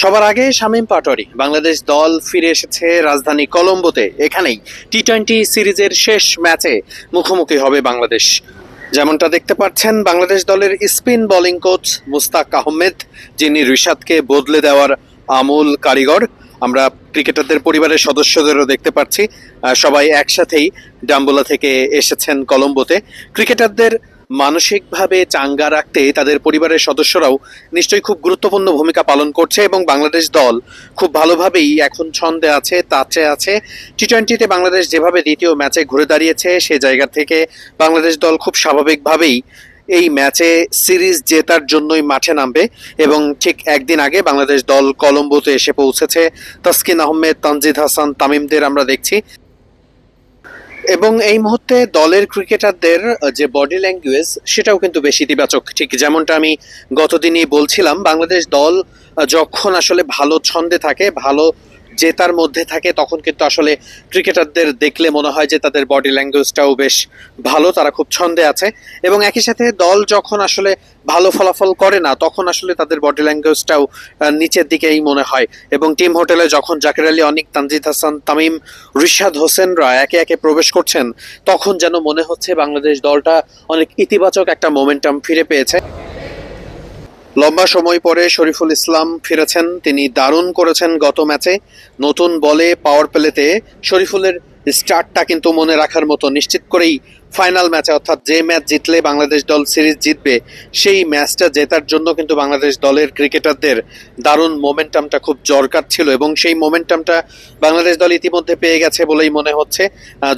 সবার আগে শামীম পাটোয়ারি, বাংলাদেশ দল ফিরে এসেছে রাজধানী কলম্বোতে। এখানেই টি টোয়েন্টি সিরিজের শেষ ম্যাচে মুখোমুখি হবে বাংলাদেশ। যেমনটা দেখতে পাচ্ছেন, বাংলাদেশ দলের spin bowling coach Mushtaq Ahmed, যিনি রিশাদকে বদলে দেওয়ার আমূল কারিগর। আমরা ক্রিকেটারদের পরিবারের সদস্যদেরও দেখতে পাচ্ছি সবাই একসাথেই ডাম্বোলা থেকে এসেছেন কলম্বোতে। ক্রিকেটারদের মানসিকভাবে চাঙ্গা রাখতে তাদের পরিবারের সদস্যরাও নিশ্চয়ই খুব গুরুত্বপূর্ণ ভূমিকা পালন করছে এবং বাংলাদেশ দল খুব ভালোভাবেই এখন ছন্দে আছে তাচে আছে। টি টোয়েন্টিতে বাংলাদেশ যেভাবে দ্বিতীয় ম্যাচে ঘুরে দাঁড়িয়েছে, সে জায়গা থেকে বাংলাদেশ দল খুব স্বাভাবিকভাবেই এই ম্যাচে সিরিজ জেতার জন্যই মাঠে নামবে এবং ঠিক একদিন আগে বাংলাদেশ দল কলম্বোতে এসে পৌঁছেছে। তাসকিন আহমেদ, তানজিদ হাসান, তামিমদের আমরা দেখছি। এবং এই মুহূর্তে দলের ক্রিকেটারদের যে বডি ল্যাঙ্গুয়েজ সেটাও কিন্তু বেশ ইতিবাচক। ঠিক যেমনটা আমি গতদিনই বলছিলাম, বাংলাদেশ দল যখন আসলে ভালো ছন্দে থাকে, ভালো জেতার মধ্যে থাকে, তখন কিন্তু আসলে ক্রিকেটারদের দেখলে মনে হয় যে তাদের বডি ল্যাঙ্গুয়েজটাও বেশ ভালো, তারা খুব ছন্দে আছে। এবং একই সাথে দল যখন আসলে ভালো ফলাফল করে না, তখন আসলে তাদের বডি ল্যাঙ্গুয়েজটাও নিচের দিকেই মনে হয়। এবং টিম হোটেলে যখন জাকির আলী, অনিক, তানজিদ হাসান, তামিম, রিশাদ হোসেনরা একে একে প্রবেশ করছেন, তখন যেন মনে হচ্ছে বাংলাদেশ দলটা অনেক ইতিবাচক একটা মোমেন্টাম ফিরে পেয়েছে। লম্বা সময় পরে শরীফুল ইসলাম ফিরেছেন। তিনি দারুণ করেছেন গত ম্যাচে। নতুন বলে পাওয়ার প্লেতে শরীফুলের স্টার্টটা কিন্তু মনে রাখার মতো নিশ্চিত করেই ফাইনাল ম্যাচে, অর্থাৎ যে ম্যাচ জিতলে বাংলাদেশ দল সিরিজ জিতবে, সেই ম্যাচটা জেতার জন্য কিন্তু বাংলাদেশ দলের ক্রিকেটারদের দারুণ মোমেন্টামটা খুব দরকার ছিল এবং সেই মোমেন্টামটা বাংলাদেশ দল ইতিমধ্যে পেয়ে গেছে বলেই মনে হচ্ছে।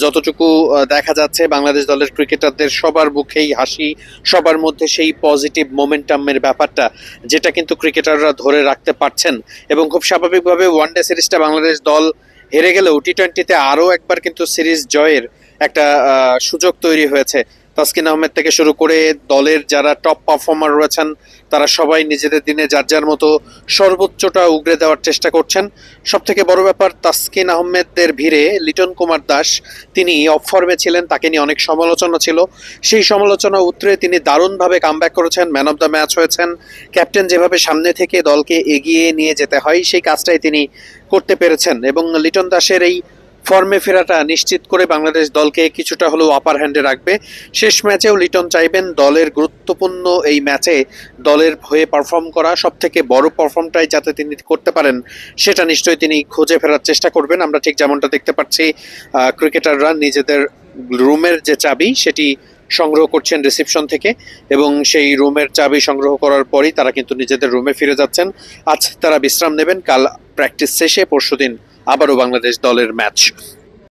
যতটুকু দেখা যাচ্ছে, বাংলাদেশ দলের ক্রিকেটারদের সবার মুখেই হাসি, সবার মধ্যে সেই পজিটিভ মোমেন্টামের ব্যাপারটা, যেটা কিন্তু ক্রিকেটাররা ধরে রাখতে পারছেন এবং খুব স্বাভাবিকভাবে ওয়ানডে সিরিজটা বাংলাদেশ দল হেরে গেলেও টি টোয়েন্টিতে আরও একবার কিন্তু সিরিজ জয়ের একটা সুযোগ তৈরি হয়েছে। তাসকিন আহমেদ থেকে শুরু করে দলের যারা টপ পারফর্মার রয়েছেন, তারা সবাই নিজেদের দিনে যার যার মতো সর্বোচ্চটা উগরে দেওয়ার চেষ্টা করছেন। সব থেকে বড় ব্যাপার, তাসকিন আহমেদদের ভিড়ে লিটন কুমার দাস, তিনি অফ ফর্মে ছিলেন, তাকে নিয়ে অনেক সমালোচনা ছিল। সেই সমালোচনা উত্তরে তিনি দারুণভাবে কামব্যাক করেছেন ম্যান অফ দ্য ম্যাচ হয়েছেন। ক্যাপ্টেন যেভাবে সামনে থেকে দলকে এগিয়ে নিয়ে যেতে হয়, সেই কাজটাই তিনি করতে পেরেছেন। এবং লিটন দাসের এই ফর্মে ফেরাটা নিশ্চিত করে বাংলাদেশ দলকে কিছুটা হলেও আপার হ্যান্ডে রাখবে। শেষ ম্যাচেও লিটন চাইবেন দলের গুরুত্বপূর্ণ এই ম্যাচে দলের হয়ে পারফর্ম করা। সব থেকে বড় পারফর্মটাই যাতে তিনি করতে পারেন, সেটা নিশ্চয়ই তিনি খুঁজে ফেরার চেষ্টা করবেন। আমরা ঠিক যেমনটা দেখতে পাচ্ছি ক্রিকেটাররা নিজেদের রুমের যে চাবি, সেটি সংগ্রহ করছেন রিসেপশন থেকে এবং সেই রুমের চাবি সংগ্রহ করার পরই তারা কিন্তু নিজেদের রুমে ফিরে যাচ্ছেন। আজ তারা বিশ্রাম নেবেন, কাল প্র্যাকটিস শেষে, পরশুদিন আবারও বাংলাদেশ দলের ম্যাচ।